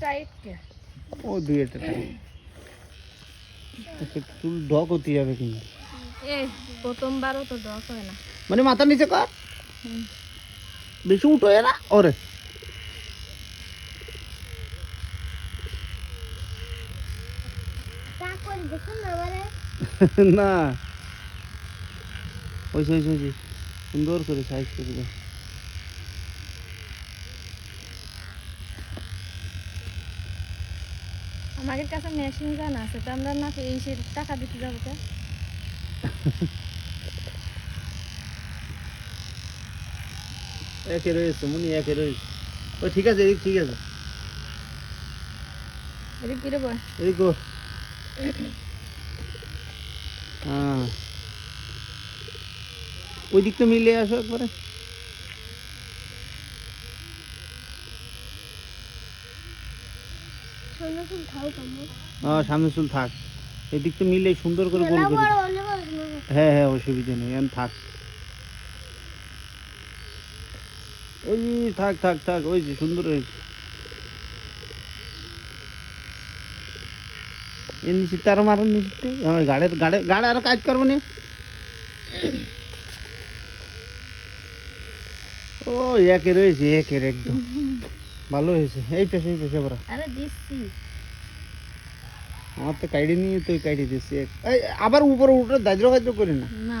Tight কে ও দুই একটা time চুল ঢক হতে যাবে কিন্তু এ প্রথমবারও তো ডক হয় না মানে মাথার নিচে কর বেশি উঠো না ওরে না ওই ওই ওই সুন্দর করে সাইজ করে দাও আমাদের কাছে মেশিন গান আছে তো আমরা না এই সে টাকা দিতে যাব কে একে রয়েছে মনি একে রয়েছে। ও ঠিক আছে এদিক ঠিক আছে। এদিক কিরে বয় এদিক গো হ্যাঁ। ওই দিক তো মিলে আসো একবারে। হ্যাঁ সামনে চুল থাক। এদিক তো মিলে সুন্দর করে গোল করে। হ্যাঁ হ্যাঁ অসুবিধা নেই এখন থাক। ওই থাক থাক থাক, ওই যে সুন্দর এর নিচে তার মারার নিচে আমার গাড়ির গাড়ি গাড়ি আর কাজ করব না। ও একে রয়েছে, একের একদম। ভালো হয়েছে। এই পেশে এই পেশে বড়। আরে দিচ্ছি। আমার তো কাইডি নিয়ে তুই কাইডি দিচ্ছি। এই আবার উপরে উঠে দাজ্র গাজ্র করি না। না।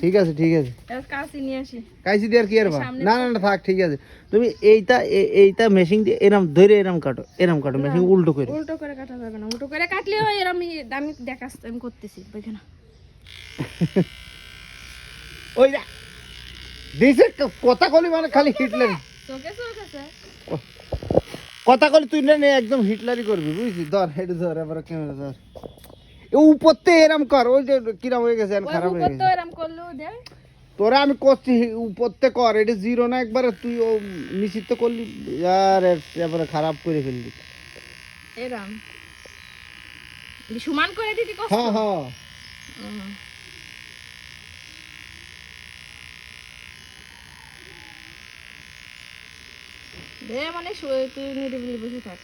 ঠিক আছে ঠিক আছে। কাশি নিয়ে আসি। কাইছি দিয়ে আর কি আর না না না থাক ঠিক আছে। তুমি এইটা এইটা মেশিন দিয়ে এরম ধরে এরম কাটো এরম কাটো মেশিন উল্টো করে। উল্টো করে কাটা যাবে না উল্টো করে কাটলেও এরম আমি দেখাচ্ছি আমি করতেছি ওইখানে ওই দা দিছে কথা কলি মানে খালি হিটলার চোখে চোখেছে কথা কলি তুই না নে একদম হিটলারই করবি বুঝলি? ধর হেঁটে ধর এবার ক্যামেরা ধর। উপরতে এরম কর ওই যে কিরম হয়ে গেছে খারাপ হয়ে উপর গেছে। এরম করলেও দেয় তোরা আমি করছি উপরতে কর এটা জিরো না একবারে তুই ও নিশ্চিত করলি আর এবারে খারাপ করে ফেললি। এরম? সমান করে দিতে কষ্ট? হ্যাঁ হ্যাঁ। দে মানে তুই নিরিবিলি বসে থাক।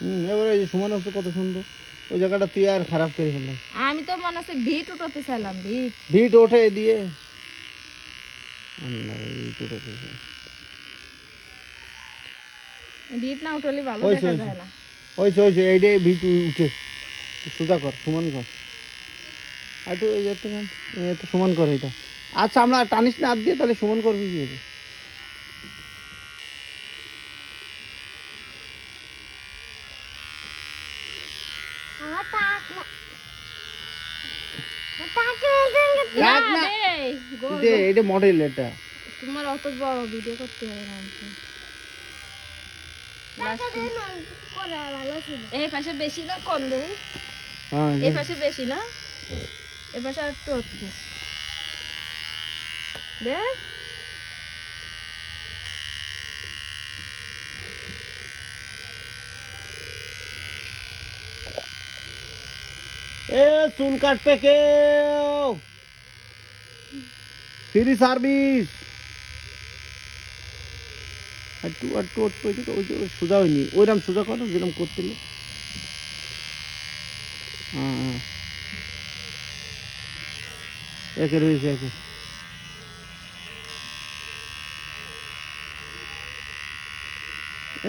হুম এবারে এই সমান হচ্ছে কত সুন্দর। ওই জায়গাটা তুই আর খারাপ করে ফেললাম। আমি তো মনে হচ্ছে ভিট উঠাতে চাইলাম ভিট। ভিট ওঠে দিয়ে ভিট উঠাতে ভিট না উঠলে ভালো দেখা যায় না। ওই ওই এইটাই ভিট উঠে। সোজা কর সমান কর। আর একটু এই একটু সমান কর এটা আচ্ছা আমরা টানিস না হাত দিয়ে তাহলে সমান করবি কি হবে? রাখ না। দে, গোল, দে, গোল। এটা মডেল এটা। তোমার অত বড় ভিডিও করতে হবে না এই পাশে বেশি না কম দেই হ্যাঁ এই পাশে বেশি না। এই পাশে আর একটু অল্প। এ চুল কাটবে কেউ? Free service. একটু একটু একটু ওই ওই যে সোজা হয়নি। ওইরকম সোজা করো, যেরকম করছিল হ্যাঁ হ্যাঁ। একে রয়েছে, একে।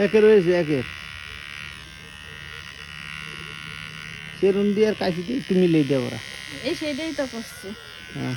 একে রয়েছে, একে। চেরুন দিয়ে আর কাশি দিয়ে একটু মিলিয়ে দেবো এই সেটাই তো করছে। হ্যাঁ।